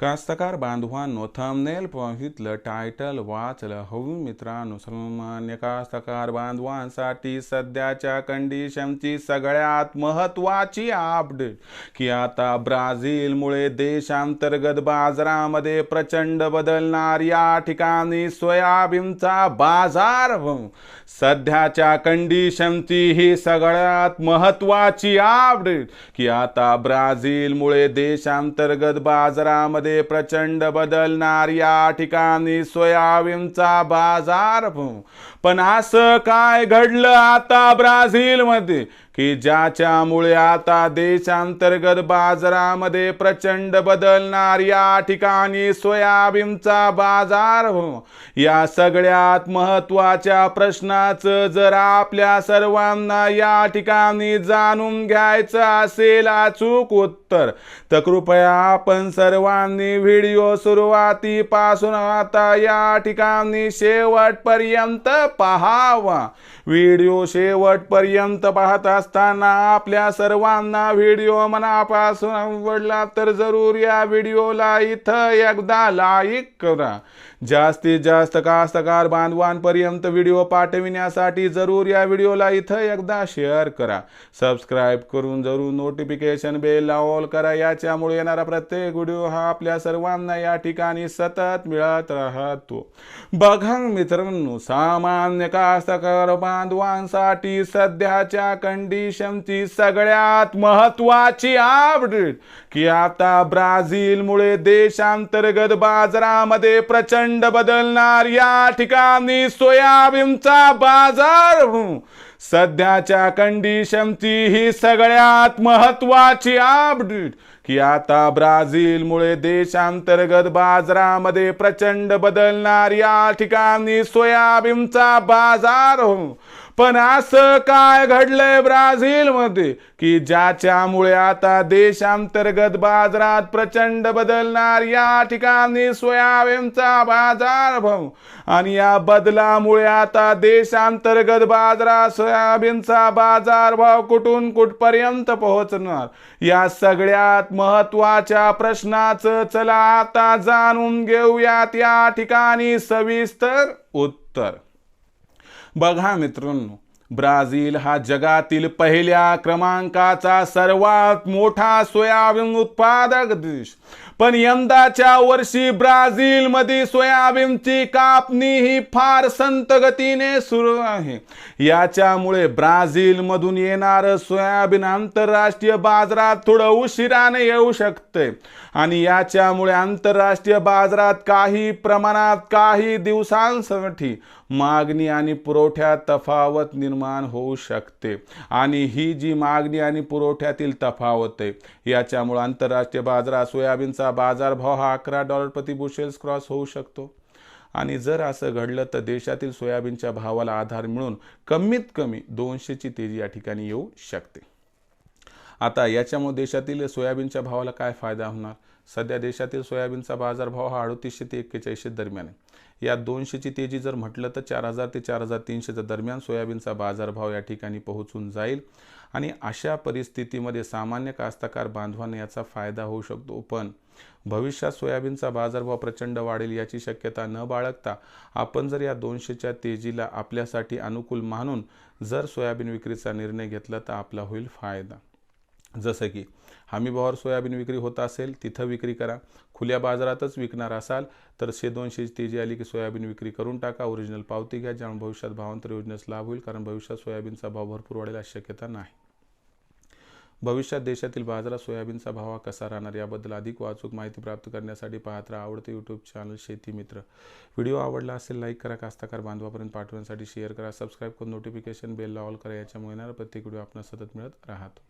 कास्तकार बांधवांनो thumbnail पाहितलं title वाचलं. हवी मित्रांनो सर्वमान्य कास्तकार बांधवांसाठी सध्याच्या कंडिशनची सगळ्यात महत्त्वाची अपडेट की आता ब्राझीलमुळे देशांतर्गत बाजारामध्ये प्रचंड बदलणार या ठिकाणी सोयाबीनचा बाजार. सध्याच्या कंडिशनची ही सगळ्यात महत्त्वाची अपडेट की आता ब्राझीलमुळे देशांतर्गत बाजारामध्ये प्रचंड बदलणार या ठिकाणी सोयाबीनचा बाजार पण असं काय घडलं आता ब्राझीलमध्ये? की ज्याच्यामुळे आता देशांतर्गत बाजारामध्ये प्रचंड बदलणार या ठिकाणी सोयाबीनचा बाजार या सगळ्यात महत्त्वाच्या प्रश्नाचं जर आपल्या सर्वांना या ठिकाणी जाणून घ्यायचं असेल अचूक उत्तर तर कृपया आपण सर्वांनी व्हिडिओ सुरुवातीपासून आता या ठिकाणी शेवटपर्यंत पहावा. व्हिडिओ शेवटपर्यंत पाहत असताना आपल्या सर्वांना व्हिडिओ मनापासून आवडला तर जरूर या व्हिडिओला इथं एकदा लाईक करा. जास्तीत जास्त कास्तकार बांधवांपर्यंत व्हिडिओ पाठविण्यासाठी जरूर या व्हिडिओला इथं एकदा शेअर करा. सबस्क्राईब करून जरूर नोटिफिकेशन बेल ऑल करा. याच्यामुळे येणारा प्रत्येक व्हिडिओ हा आपल्या सर्वांना या ठिकाणी सतत मिळत राहतो. बघा मित्रांनो सामान्य कास्तकार बांधवांसाठी सध्याच्या कंडिशनची सगळ्यात महत्वाची अपडेट की आता ब्राझीलमुळे देशांतर्गत बाजारामध्ये प्रचंड बदलणार या ठिकाणी सोयाबीनचा बाजार. सध्याच्या कंडिशनची ही सगळ्यात महत्वाची अपडेट की आता ब्राझीलमुळे देशांतर्गत बाजारामध्ये प्रचंड बदलणार या ठिकाणी सोयाबीनचा बाजार हो. पण असं काय घडलंय ब्राझीलमध्ये? की ज्याच्यामुळे आता देशांतर्गत बाजारात प्रचंड बदलणार या ठिकाणी सोयाबीनचा बाजार भाव आणि या बदलामुळे आता देशांतर्गत बाजारात सोयाबीनचा बाजार भाव कुठून कुठपर्यंत पोहोचणार? या सगळ्यात महत्त्वाच्या प्रश्नाचं चला आता जाणून घेऊयात. या ठिकाणी सविस्तर उत्तर. बघा मित्रांनो ब्राझील हा जगातील पहिल्या क्रमांकाचा सर्वात मोठा सोयाबीन उत्पादक देश. पण यंदाच्या वर्षी ब्राझीलमध्ये सोयाबीनची कापणी ही फार संत गतीने सुरू आहे. याच्यामुळे ब्राझीलमधून येणारं सोयाबीन आंतरराष्ट्रीय बाजारात थोडं उशिराने येऊ शकते. आणि याच्यामुळे आंतरराष्ट्रीय बाजारात काही प्रमाणात काही दिवसांसाठी मागणी आणि पुरवठ्यात तफावत निर्माण होऊ शकते. आणि ही जी मागणी आणि पुरवठ्यातील तफावत आहे याच्यामुळे आंतरराष्ट्रीय बाजारात सोयाबीनचा बाजारभाव हा अकरा डॉलर प्रति बुशेल्स क्रॉस होऊ शकतो. आणि जर असं घडलं तर देशातील सोयाबीनच्या भावाला आधार मिळून कमीत कमी दोनशेची तेजी या ठिकाणी येऊ शकते. आता याच्यामुळे देशातील सोयाबीनच्या भावाला काय फायदा होणार? सध्या देशातील सोयाबीनचा बाजारभाव हा अडतीसशे ते एक्केचाळीसशे दरम्यान आहे. या दोनशेची तेजी जर म्हटलं तर चार हजार ते चार हजार तीनशेच्या दरम्यान सोयाबीनचा बाजारभाव या ठिकाणी पोहोचून जाईल. आणि अशा परिस्थितीमध्ये सामान्य कास्तकार बांधवांना याचा फायदा होऊ शकतो. पण भविष्यात सोयाबीनचा बाजारभाव प्रचंड वाढेल याची शक्यता न बाळगता आपण जर या दोनशेच्या तेजीला आपल्यासाठी अनुकूल मानून जर सोयाबीन विक्रीचा निर्णय घेतला तर आपला होईल फायदा. जसं की हमीभावावर सोयाबीन विक्री होत असेल तिथं विक्री करा. खुल्या बाजारातच विकणार असाल तर शे दोनशे तेजी आली की सोयाबीन विक्री करून टाका. ओरिजिनल पावती घ्या ज्यामुळे भविष्यात भावांतर योजनेस लाभ होईल कारण भविष्यात सोयाबीनचा भाव भरपूर वाढेल अशी शक्यता नाही. भविष्यात देशातील बाजारात सोयाबीनचा भाव हा कसा राहणार याबद्दल अधिक वाचूक माहिती प्राप्त करण्यासाठी पाहत राहा आवडते यूट्यूब चॅनल शेती मित्र. व्हिडिओ आवडला असेल लाईक करा. कास्ताकार बांधवापर्यंत पाठवण्यासाठी शेअर करा. सबस्क्राईब करून नोटिफिकेशन बेलला ऑल करा. याच्यामुळे येणार प्रत्येक व्हिडिओ आपण सतत मिळत राहतो.